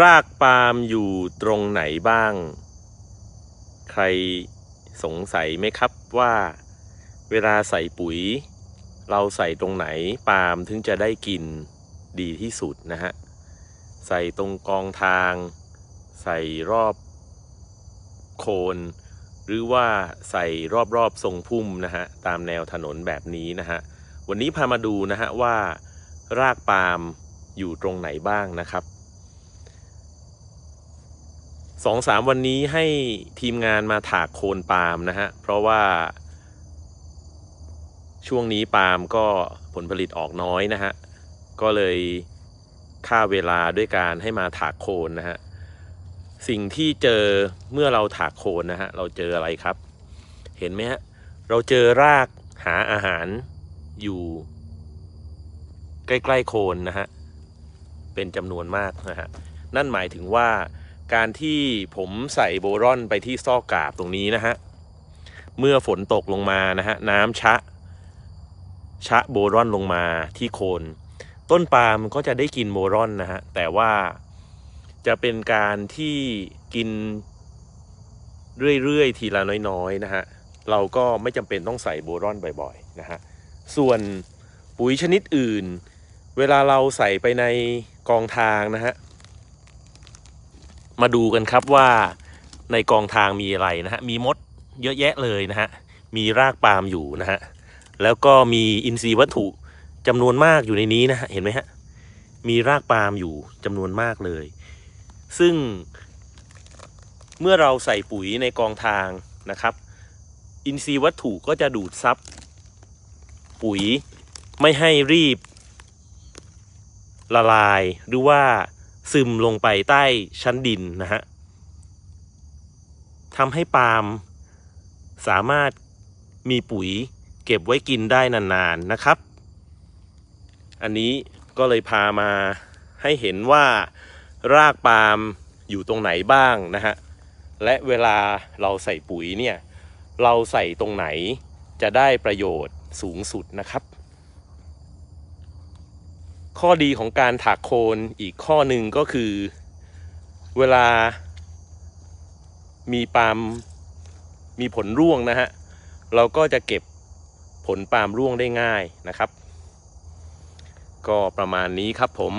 รากปาล์มอยู่ตรงไหนบ้าง ใครสงสัยไหมครับว่า เวลาใส่ปุ๋ย เราใส่ตรงไหนปาล์มถึงจะได้กินดีที่สุดนะฮะ ใส่ตรงกองทาง ใส่รอบโคน หรือว่าใส่รอบๆทรงพุ่มนะฮะ ตามแนวถนนแบบนี้นะฮะ วันนี้พามาดูนะฮะว่า รากปาล์มอยู่ตรงไหนบ้างนะครับ สองสามวันนี้ให้ทีมงานมาถากโคนปาล์มนะฮะ เพราะว่า ช่วงนี้ปาล์มก็ผลผลิตออกน้อยนะฮะ ก็เลยค่าเวลาด้วยการให้มาถากโคนนะฮะ สิ่งที่เจอเมื่อเราถากโคนนะฮะ เราเจออะไรครับ เห็นไหมฮะ เราเจอรากหาอาหารอยู่ ใกล้ ๆ โคนนะฮะ เป็นจำนวนมากนะฮะ นั่นหมายถึงว่า การที่ผมใส่โบรอนไปที่ซอกกาบตรงนี้นะฮะ เมื่อฝนตกลงมานะฮะ น้ำชะ ชะโบรอนลงมาที่โคน ต้นปาล์มก็จะได้กินโบรอนนะฮะ แต่ว่าจะเป็นการที่กินเรื่อยๆ ทีละน้อยๆนะฮะ เราก็ไม่จำเป็นต้องใส่โบรอนบ่อยๆนะฮะ ส่วนปุ๋ยชนิดอื่น เวลาเราใส่ไปในกองทางนะฮะ มาดูกันครับว่าในกองทางมีอะไรนะฮะ มีมดเยอะแยะเลยนะฮะ มีรากปาล์มอยู่นะฮะ แล้วก็มีอินทรีย์วัตถุจำนวนมากอยู่ในนี้นะฮะ เห็นไหมฮะ มีรากปาล์มอยู่จำนวนมากเลย ซึ่งเมื่อเราใส่ปุ๋ยในกองทางนะครับ อินทรีย์วัตถุก็จะดูดซับปุ๋ยไม่ให้รีบละลายหรือว่า ซึมลงไปใต้ชั้นดินนะฮะทำให้ปาล์มสามารถมีปุ๋ยเก็บไว้กินได้นานๆนะครับ อันนี้ก็เลยพามาให้เห็นว่ารากปาล์มอยู่ตรงไหนบ้างนะฮะ และเวลาเราใส่ปุ๋ยเนี่ย เราใส่ตรงไหนจะได้ประโยชน์สูงสุดนะครับ ข้อดีของการถากโคนอีกข้อหนึ่งก็คือ เวลา มีปาล์มมีผลร่วงนะฮะ เราก็จะเก็บผลปาล์มร่วงได้ง่ายนะครับ ก็ประมาณนี้ครับผม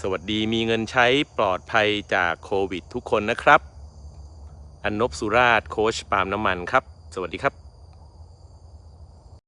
สวัสดีมีเงินใช้ปลอดภัยจากโควิดทุกคนนะครับ อันนบสุราชโค้ชปาล์มน้ำมันครับ สวัสดีครับ